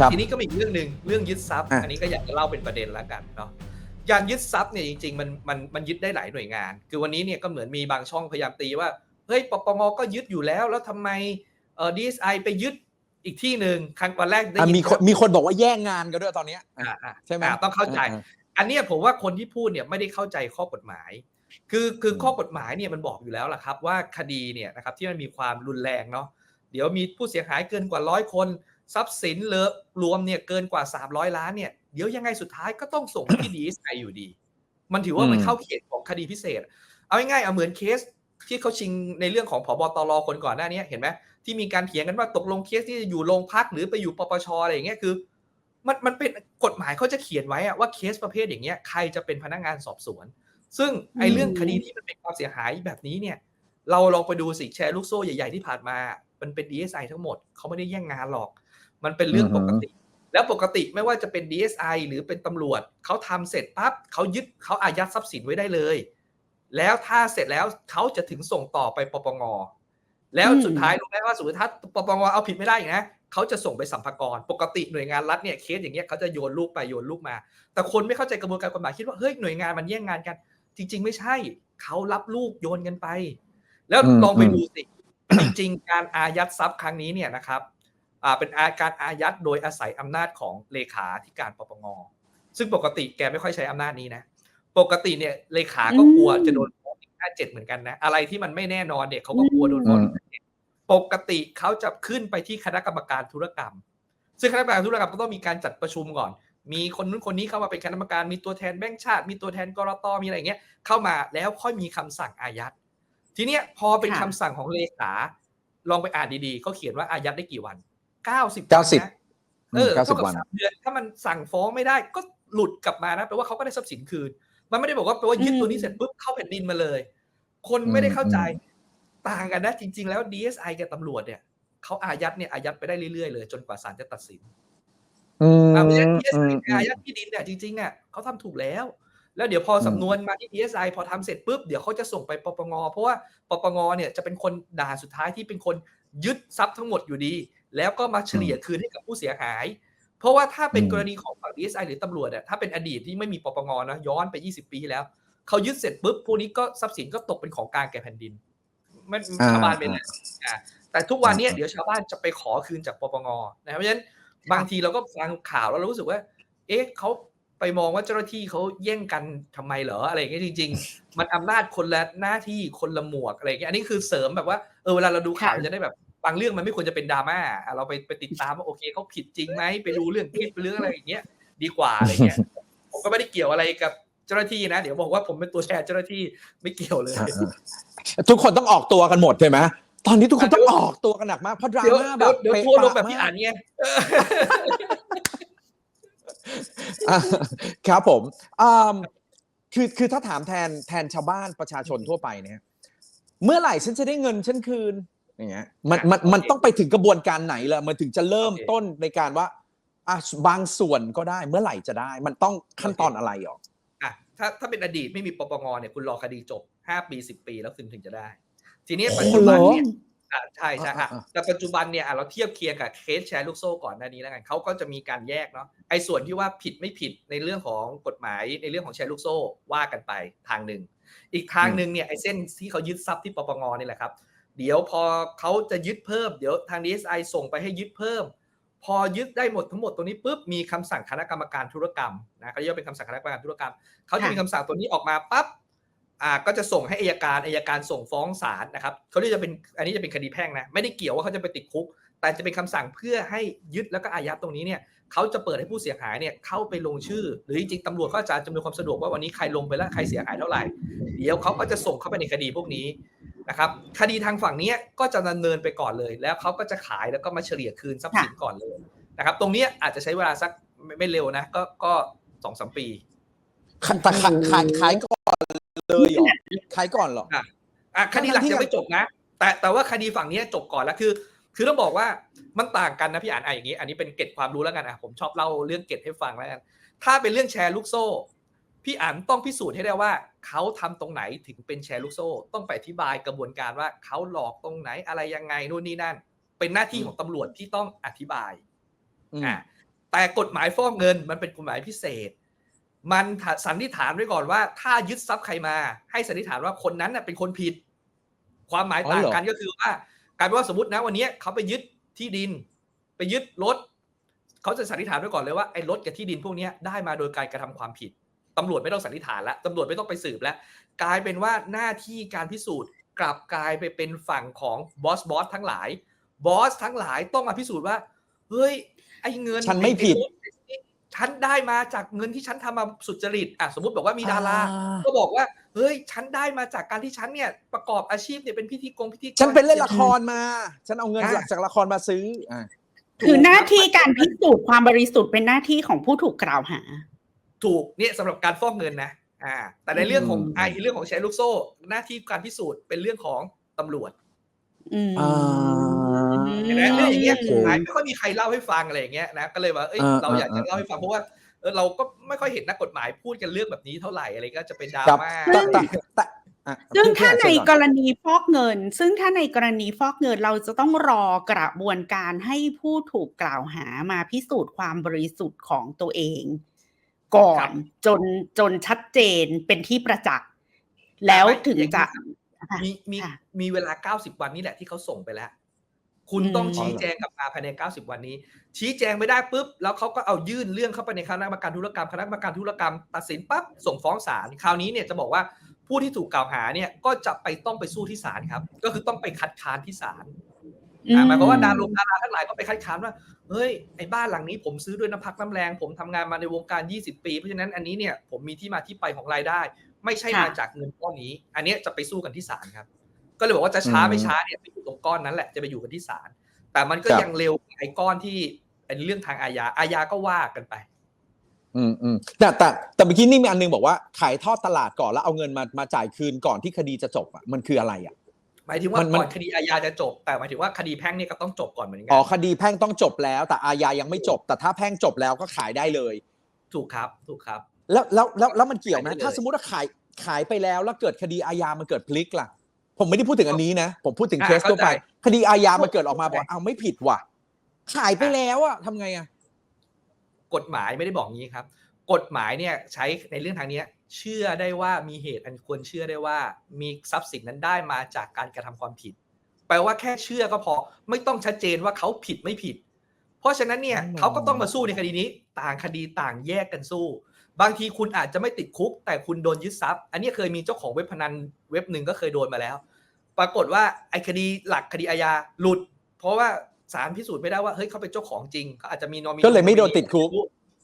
ครับทีนี้ก็มีอีกเรื่องหนึ่งเรื่องยึดทรัพย์ อะ อันนี้ก็อยากจะเล่าเป็นประเด็นแล้วกันเนาะการยึดทรัพย์เนี่ยจริงๆมันมันมันยึดได้หลายหน่วยงาน คือวันนี้เนี่ยก็เหมือนมีบางช่องพยายามตีว่าเฮ้ยปปงก็ยึดอยู่แล้ว แล้วทำไมเอ่อดีไอไปยึดอีกที่หนึ่งครั้งวันแรกได้อะยินมีคนมีคนบอกว่าแย่งงานกันด้วยตอนเนี้ยอะอะใช่ไหมอะต้องเข้าใจ อ่าอันเนี้ยผมว่าคนที่พูดเนี่ยไม่ได้เข้าใจข้อกฎหมาย คือคืออมข้อกฎหมายเนี่ยมันบอกอยู่แล้วล่ะครับว่าคดีเนี่ยนะครับที่มันมีความรุนแรงเนาะเดี๋ยวมีผู้เสียหายเกินกว่าร้อยคน ทรัพย์สินเหลือรวมเนี่ยเกินกว่า 300 ล้านเนี่ยเดี๋ยวยังไงสุดท้ายก็ต้องส่งที่ดีไออยู่ดี มันถือว่ามันเข้าเขตของคดีพิเศษ เอาง่ายๆเอาเหมือนเคสที่เขาชิงในเรื่องของผบตรคนก่อนหน้านี้เห็นไหมที่มีการเถียงกันว่าตกลงเคสที่จะอยู่โรงพักหรือไปอยู่ปปชอะไรอย่างเงี้ยคือ มันมันเป็นกฎหมายเขาจะเขียนไว้อะว่าเคสประเภทอย่างเงี้ยใครจะเป็นพนักงานสอบสวน ซึ่งไอ้เรื่องคดีที่มันเป็นความเสียหายแบบนี้เนี่ย เราลองไปดูสิแชร์ลูกโซ่ใหญ่ ๆที่ผ่านมา มันเป็น DSI ทั้งหมดเขาไม่ได้แย่งงานหรอก มันเป็นเรื่องปกติ แล้วปกติไม่ว่าจะเป็น DSI หรือเป็นตำรวจเขาทำเสร็จปั๊บเขายึดเขาอายัดทรัพย์สินไว้ได้เลย แล้วถ้าเสร็จแล้วเขาจะถึงส่งต่อไปปปงแล้วอืมสุดท้ายรู้ไหมว่าสมมติถ้าปปงเอาผิดไม่ได้อีกนะเขาจะส่งไปสัมภากรปกติหน่วยงานรัฐเนี่ยเคสอย่างเงี้ยเขาจะโยนลูกไปโยนลูกมา แต่คนไม่เข้าใจกระบวนการกฎหมายคิดว่าเฮ้ยหน่วยงานมันแย่งงานกัน จริง ๆ ไม่ใช่เขารับลูกโยนกันไป แล้วอืมลองไปอืมดูสิจริงๆการอายัดทรัพย์ครั้งนี้เนี่ยนะครับอ่า เป็นอาการอายัดโดยอาศัยอำนาจของเลขาธิการปปงซึ่งปกติแกไม่ค่อยใช้อำนาจนี้นะ ปกติเนี่ยเลขาก็กลัวอืมจะโดนฟ้องห้าเจ็ดเหมือนกันนะ อะไรที่มันไม่แน่นอนเนี่ยเขาก็กลัวโดนฟ้องอืมปกติเขาจะขึ้นไปที่คณะกรรมการธุรกรรม ซึ่งคณะกรรมการธุรกรรมก็ต้องมีการจัดประชุมก่อน มีคนนู้นคนนี้เข้ามาเป็นคณะกรรมการ มีตัวแทนแบงก์ชาติ มีตัวแทนกรตมีอะไรอย่างเงี้ย เข้ามาแล้วค่อยมีคำสั่งอายัด ทีเนี้ยพอเป็นค่ะคำสั่งของเลขา ลองไปอ่านดีๆเขาเขียนว่าอายัดได้กี่วัน เก้าสิบเก้าสิบเออเก้าสิเท่าบกับวันสามเดือนถ้ามันสั่งฟ้องไม่ได้ก็หลุดกลับมานะแปลว่าเขาก็ได้ทรัพย์สินคืน มันไม่ได้บอกว่าแปลว่ายึดตัวนี้เสร็จปุ๊บเข้าแผ่นดินมาเลย คนไม่ได้เข้าใจต่างกันนะจริง ๆ แล้ว DSI กับตำรวจเนี่ยเขาอายัดเนี่ยอายัดไปได้เรื่อยๆเลยจนกว่าศาลจะตัดสินอืมอ่าไม่ใช่อื DSI มอายัดที่ดินเนี่ยจริงๆอะเขาทำถูกแล้ว แล้วเดี๋ยวพอสำนวนมาที่ DSI พอทำเสร็จปุ๊บเดี๋ยวเขาจะส่งไปปปงเพราะว่าปปงเนี่ยจะเป็นคนด่านสุดท้ายที่เป็นคนยึดทรัพย์ทั้งหมดอยู่ดี แล้วก็มาเฉลี่ยคืนให้กับผู้เสียหาย เพราะว่าถ้าเป็นอืมกรณีของฝั่ง DSI หรือตำรวจเนี่ยถ้าเป็นอดีตที่ไม่มีปปงนะย้อนไป 20 ปีที่แล้วเขายึดเสร็จปุ๊บพวกนี้ก็ทรัพย์สินก็ตกเป็นของกลางแก่แผ่นดินไม่อ่าชาวบ้านเป็นอ่าแต่ทุกวันเนี้ยอ่าเดี๋ยวชาวบ้านจะไปขอคืนจากปปงนะครับเพราะฉะนั้นบางทีเราก็ฟังข่าวแล้วเรารู้สึกว่า เอ๊ะเขาไปมองว่าเจ้าหน้าที่เขาแย่งกันทำไมเหรออะไรอย่างเงี้ยจริง ๆ มันอำนาจคนละหน้าที่คนละหมวกอะไรอย่างเงี้ยอันนี้คือเสริมแบบว่าเออเวลาเราดูข่าวค่ะเราจะได้แบบ บางเรื่องมันไม่ควรจะเป็นดราม่าอะเราไปไปติดตามว่าโอเคเขาผิดจริงไหมไปดูเรื่องคลิปเรื่องอะไรอย่างเงี้ยดีกว่าอะไรเงี้ยผมก็ไม่ได้เกี่ยวอะไรกับเจ้าหน้าที่นะ เดี๋ยวบอกว่าผมเป็นตัวแทนเจ้าหน้าที่ไม่เกี่ยวเลยอ่าอ่าทุกคนต้องออกตัวกันหมดใช่ไหมตอนนี้ทุกคนต้องออกตัวกันหนักมากเพราะดราเดี๋ยวม่าแบเดี๋ยวบเดี๋ยวเป๊ะทัวร์ลงปะแบบพี่มากอ่านไงเอออะครับผมอ่าคือคือถ้าถามแทนแทนชาวบ้านประชาชนทั่วไปเนี่ย เมื่อไหร่ฉันจะได้เงินฉันคืน อย่างเงี้ยมันมันมันต้องไปถึงกระบวนการไหนล่ะมันถึงจะเริ่มต้นในการว่าอะบางส่วนก็ได้เมื่อไหร่จะได้ มันต้องขั้นตอนอะไรหรออะถ้าถ้าเป็นอดีตไม่มีปปงเนี่ยคุณรอคดีจบห้าปีสิบปีแล้วคุณถึงจะได้ ทีนี้ปัจจุบันเนี่ยอ่าใช่ใช่อะอ่าอ่าแต่ปัจจุบันเนี่ยอะเราเทียบเคียงกับเคสแชร์ลูกโซ่ก่อนหน้านี้แล้วกันเขาก็จะมีการแยกเนาะไอ้ส่วนที่ว่าผิดไม่ผิดในเรื่องของกฎหมายในเรื่องของแชร์ลูกโซ่ว่ากันไปทางหนึ่งอีกทางหนึ่งเนี่ยไอ้เส้นที่เขายึดทรัพย์ที่ปปงนี่แหละครับ เดี๋ยวพอเขาจะยึดเพิ่มเดี๋ยวทาง DSI ส่งไปให้ยึดเพิ่ม พอยึดได้หมดทั้งหมดตรงนี้ปุ๊บมีคำสั่งคณะกรรมการธุรกรรมนะเขาเรียกเป็นคำสั่งคณะกรรมการธุรกรรมเขาจะมีคำสั่งตัวนี้ออกมาปั๊บอ่าก็จะส่งให้อายการอายการส่งฟ้องศาลนะครับเขาเรียกจะเป็นอันนี้จะเป็นคดีแพ่งนะไม่ได้เกี่ยวว่าเขาจะไปติดคุก แต่จะเป็นคำสั่งเพื่อให้ยึดแล้วก็อายัดตรงนี้เนี่ยเขาจะเปิดให้ผู้เสียหายเนี่ยเข้าไปลงชื่อ หรือจริงๆตำรวจก็จะจะมีความสะดวกว่าวันนี้ใครลงไปแล้วใครเสียหายเท่าไหร่ เดี๋ยวเขาก็จะส่งเข้าไปในคดีพวกนี้ นะครับคดีทางฝั่งเนี้ยก็จะดำเนินไปก่อนเลย แล้วเขาก็จะขายแล้วก็มาเฉลี่ยคืนทรัพย์สินก่อนเลยนะครับ ตรงเนี้ยอาจจะใช้เวลาสักไม่ไม่เร็วนะ ก็ก็สองสามปีแต่ขายขายขายก่อนเลยเหรอขายก่อนเหรออะอะคดีหลักยังไม่จบนะ แต่แต่ว่าคดีฝั่งเนี้ยจบก่อนแล้วคือ คือต้องบอกว่ามันต่างกันนะพี่อ่านอะอย่างนี้ อันนี้เป็นเกร็ดความรู้แล้วกันอะผมชอบเล่าเรื่องเกร็ดให้ฟังแล้วกันถ้าเป็นเรื่องแชร์ลูกโซ่ พี่อ่านต้องพิสูจน์ให้ได้ว่าเขาทำตรงไหนถึงเป็นแชร์ลูกโซ่ ต้องไปอธิบายกระบวนการว่าเขาหลอกตรงไหนอะไรยังไงนู่นนี่นั่น เป็นหน้าที่ของตำรวจที่ต้องอธิบายอืมอะแต่กฎหมายฟอกเงินมันเป็นกฎหมายพิเศษ มันสันนิษฐานไว้ก่อนว่า ถ้ายึดทรัพย์ใครมา ให้สันนิษฐานว่าคนนั้นน่ะเป็นคนผิด ความหมายอ๋อต่างเหรอกันก็คือว่ากลายเป็นว่าสมมตินะวันเนี้ยเขาไปยึดที่ดิน ไปยึดรถเขาจะสันนิษฐานไว้ก่อนเลยว่าไอ้รถกับที่ดินพวกเนี้ยได้มาโดยการกระทำความผิด ตำรวจไม่ต้องสันนิษฐานแล้วตำรวจไม่ต้องไปสืบแล้ว กลายเป็นว่าหน้าที่การพิสูจน์กลับกลายไปเป็นฝั่งของบอสบอสทั้งหลายบอสทั้งหลายต้องมาพิสูจน์ว่า เฮ้ย ไอ้เงินฉันไม่ผิดอ้รถฉันได้มาจากเงินที่ฉันทำมาสุจริตอะสมมติบอกว่ามีดาราอ่ก็บอกว่า เฮ้ย ฉันได้มาจากการที่ฉันเนี่ยประกอบอาชีพเนี่ยเป็นพิธีกรพิธีกรฉันเป็นเล่นละครมา ฉันเอาเงินอะหลักจากละครมาซื้ออะคือหน้าที่การพิสูจน์ความบริสุทธิ์เป็นหน้าที่ของผู้ถูกกล่าวหา ถูกเนี่ยสำหรับการฟอกเงินนะอ่าแต่ในเรื่องของอืมไอ้เรื่องของแชร์ลูกโซ่ หน้าที่การพิสูจน์เป็นเรื่องของตำรวจอืมอ่าเห็นไหมเรื่องอย่างเงี้ยโอเคกฎหมายไม่ค่อยมีใครเล่าให้ฟังอะไรอย่างเงี้ยนะก็เลยว่าเอ้ยอ่าเราอยากจะอ่าเล่าให้ฟังเพราะว่าเออเราก็ไม่ค่อยเห็นนักกฎหมายพูดกันเรื่องแบบนี้เท่าไหร่อะไรก็จะเป็นดราครับม่าแต่แต่แต่อะซึ่งพี่ถ้าในพี่อ่กเชิญรณีฟอกเงิน ซึ่งถ้าในกรณีฟอกเงินเราจะต้องรอกระบวนการให้ผู้ถูกกล่าวหามาพิสูจน์ความบริสุทธิ์ของตัวเอง ก่อครันบจนจนชัดเจนเป็นที่ประจักษ์ แล้วถึงจะค่ะมีมีค่ะมีเวลา90วันนี่แหละที่เขาส่งไปแล้ว คุณต้องอืมชี้แจงกลับมาภายใน90วันนี้ ชี้แจงไม่ได้ปุ๊บ แล้วเขาก็เอายื่นเรื่องเข้าไปในคณะกรรมการธุรกรรมคณะกรรมการธุรกรรม ตัดสินปั๊บส่งฟ้องศาลคราวนี้เนี่ยจะบอกว่าผู้ที่ถูกกล่าวหาเนี่ยก็จะไปต้องไปสู้ที่ศาลครับ ก็คือต้องไปคัดค้านที่ศาลอ่า หมายความว่าดาราดาราทั้งหลายก็ไปคัดค้านว่าเฮ้ยไอ้บ้านหลังนี้ผมซื้อด้วยน้ำพักน้ำแรง ผมทำงานมาในวงการ 20 ปี เพราะฉะนั้นอันนี้เนี่ยผมมีที่มาที่ไปของรายได้ ไม่ใช่ค่ะมาจากเงินก้อนนี้ อันเนี้ยจะไปสู้กันที่ศาลครับ ก็เลยบอกว่าจะช้าอืมไม่ช้าเนี่ยไปอยู่ตรงก้อนนั้นแหละจะไปอยู่กันที่ศาลแต่มันก็ครับยังเร็วกว่าไอ้ก้อนที่เป็นเรื่องทางอาญาอาญาก็ว่ากันไป อืมอืมแต่แต่แต่เมื่อกี้นี่มีอันนึงบอกว่าขายทอดตลาดก่อนแล้วเอาเงินมามาจ่ายคืนก่อนที่คดีจะจบอะมันคืออะไรอะห มายถึงว่ามันมันก่อนคดีอาญาจะจบ แต่หมายถึงว่าคดีแพ่งเนี่ยก็ต้องจบก่อนเหมือนกัอ๋อคดีแพ่งต้องจบแล้ว แต่อาญายังไม่จบ แต่ถ้าแพ่งจบแล้วก็ขายได้เลย ถูกครับถูกครับ แล้วแล้วแล้วแล้วมันเกี่ยวไหมขายได้เลยถ้าสมมติว่าขายขายไปแล้วแล้วเกิดคดีอาญามันเกิดพลิกล่ะ ผมไม่ได้พูดถึงอันนี้นะ ผมพูดถึงอะเคสทั่วไปเข้าใจคดีอาญามันเกิดออกมาเข้าบใจอกเอาไม่ผิดว่ะ ขายไปแล้วอะทำไงอะกฎหมายไม่ได้บอกงี้ครับ กฎหมายเนี่ยใช้ในเรื่องทางเนี้ย เชื่อได้ว่ามีเหตุอันควรเชื่อได้ว่า มีทรัพย์สินนั้นได้มาจากการกระทำความผิด แปลว่าแค่เชื่อก็พอไม่ต้องชัดเจนว่าเขาผิดไม่ผิด เพราะฉะนั้นเนี่ยอ๋อเขาก็ต้องมาสู้ในคดีนี้ ต่างคดีต่างแยกกันสู้ บางทีคุณอาจจะไม่ติดคุก แต่คุณโดนยึดทรัพย์ อันนี้เคยมีเจ้าของเว็บพนันเว็บหนึ่งก็เคยโดนมาแล้ว ปรากฏว่าไอ้คดีหลักคดีอาญาหลุด เพราะว่าศาลพิสูจน์ไม่ได้ว่าเฮ้ยเขาเป็นเจ้าของจริงเขาอาจจะมีนอมิก็เลยไม่โดนติดคุก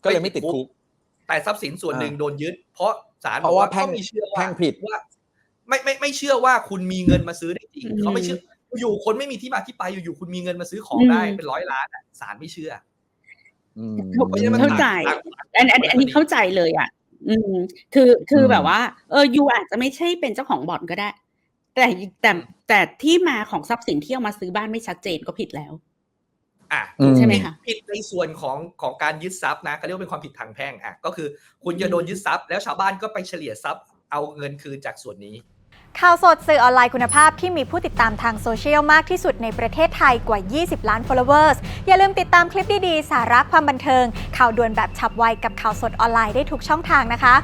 ก็เลยไม่ติดคุก แต่ทรัพย์สินส่วนหนึ่งอ่าโดนยึด เพราะศาลเพราะว่าบอกแพ่งก็มีเชื่อว่าแพ่งผิดว่าไม่ไม่ไม่เชื่อว่าคุณมีเงินมาซื้อได้จริงอืมเขาไม่เชื่ออยู่คนไม่มีที่มาที่ไปอยู่ๆคุณมีเงินมาซื้อของได้อืมเป็นร้อยล้านอะศาลไม่เชื่ออืมเพราะฉะนั้นมันเข้าใจต่างต่างอันอันอันนี้เข้าใจเลยอะ อืม คือคืออืมแบบว่า เออยูอาจจะไม่ใช่เป็นเจ้าของบ่อนก็ได้ แต่แต่แต่ที่มาของทรัพย์สินที่เอามาซื้อบ้านไม่ชัดเจนก็ผิดแล้ว อะอืมใช่ไหมคะผิดในส่วนของของการยึดทรัพย์นะเขาเรียกว่าเป็นความผิดทางแพ่งอะก็คือคุณจะโดนยึดทรัพย์ แล้วชาวบ้านก็ไปเฉลี่ยทรัพย์เอาเงินคืนจากส่วนนี้ ข่าวสดสื่อออนไลน์คุณภาพที่มีผู้ติดตามทางโซเชียลมากที่สุดในประเทศไทยกว่า 20 ล้าน followers อย่าลืมติดตามคลิปดี ๆ สาระความบันเทิง ข่าวด่วนแบบฉับไวกับข่าวสดออนไลน์ได้ทุกช่องทางนะคะ